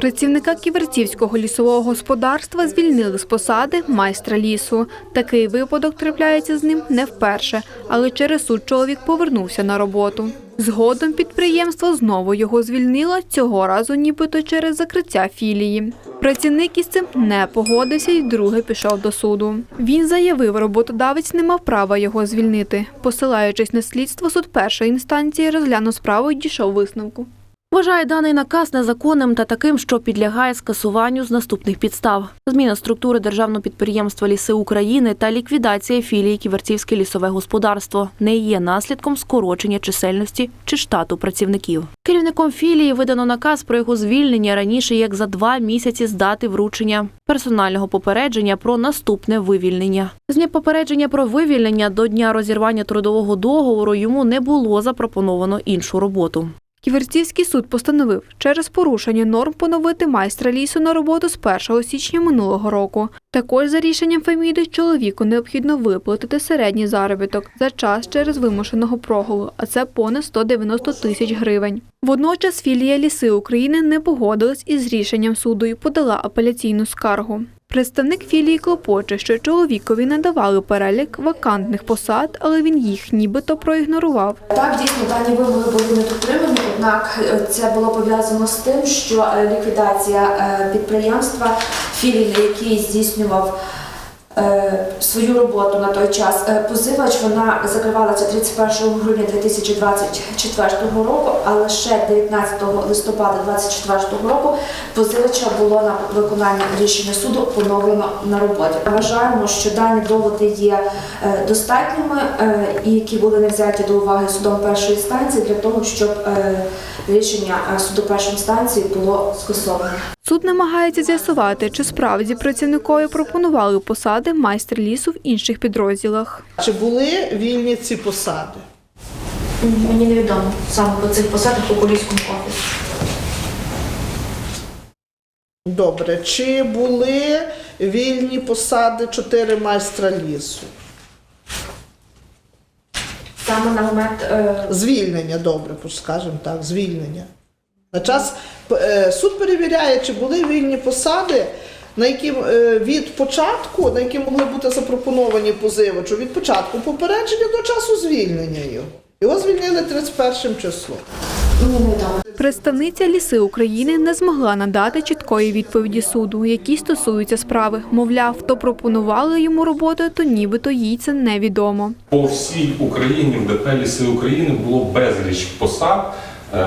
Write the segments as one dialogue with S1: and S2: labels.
S1: Працівника Ківерцівського лісового господарства звільнили з посади майстра лісу. Такий випадок трапляється з ним не вперше, але через суд чоловік повернувся на роботу. Згодом підприємство знову його звільнило, цього разу нібито через закриття філії. Працівник із цим не погодився і вдруге пішов до суду. Він заявив, роботодавець не мав права його звільнити. Посилаючись на слідство, суд першої інстанції розглянув справу і дійшов висновку.
S2: Вважає даний наказ незаконним та таким, що підлягає скасуванню з наступних підстав: зміна структури державного підприємства Ліси України та ліквідація філії Ківерцівське лісове господарство не є наслідком скорочення чисельності чи штату працівників. Керівником філії видано наказ про його звільнення раніше як за два місяці з дати вручення персонального попередження про наступне вивільнення. З дня попередження про вивільнення до дня розірвання трудового договору йому не було запропоновано іншу роботу.
S1: Ківерцівський суд постановив через порушення норм поновити майстра лісу на роботу з 1 січня минулого року. Також за рішенням Феміди чоловіку необхідно виплатити середній заробіток за час через вимушеного прогулу, а це понад 190 тисяч гривень. Водночас філія Ліси України не погодилась із рішенням суду і подала апеляційну скаргу. Представник філії клопоче, що чоловікові надавали перелік вакантних посад, але він їх нібито проігнорував.
S3: Так, дійсно, дані вимоги були не дотримані, однак е, це було пов'язано з тим, що е, ліквідація е, підприємства, філії, який здійснював свою роботу на той час. Е, Позивач вона закривалася 31 грудня 2024 року, а лише 19 листопада 2024 року позивача було на виконання рішення суду поновлено на роботі. Вважаємо, що дані доводи є е, достатніми е, які були не взяті до уваги судом першої інстанції для того, щоб е, рішення е, суду першої інстанції було скасовано.
S1: Суд намагається з'ясувати, чи справді працівникові пропонували посади майстер лісу в інших підрозділах.
S4: Чи були вільні ці посади?
S3: Мені невідомо саме по цих посадах у поліському офісі.
S4: Добре. Чи були вільні посади чотири майстра лісу?
S3: Саме на момент е,
S4: Звільнення, добре, скажімо так, звільнення. На час е, суд перевіряє, чи були вільні посади, на які е, від початку, на які могли бути запропоновані позивачу від початку попередження до часу звільнення його. Його звільнили 31 числом.
S1: Представниця Ліси України не змогла надати чіткої відповіді суду, які стосуються справи. Мовляв, хто пропонували йому роботу, то нібито їй це невідомо.
S5: По всій Україні в ДП «Ліси України було безліч посад, е,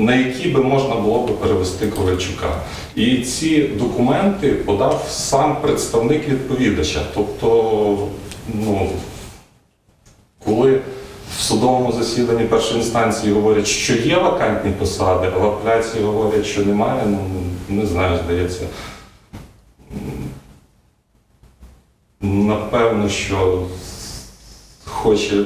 S5: на які би можна було би перевести Ковальчука. І ці документи подав сам представник відповідача. Тобто, ну, коли в судовому засіданні першої інстанції говорять, що є вакантні посади, а в апеляції говорять, що немає, ну не знаю, здається. Напевно, що хоче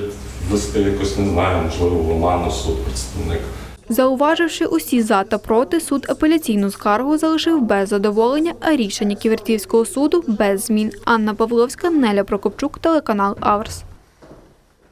S5: ввести якось, не знаю, можливо, в оману суд представник.
S1: Зауваживши усі за та проти, суд апеляційну скаргу залишив без задоволення, а рішення Ківертівського суду без змін. Анна Павловська, Неля Прокопчук, телеканал Аверс.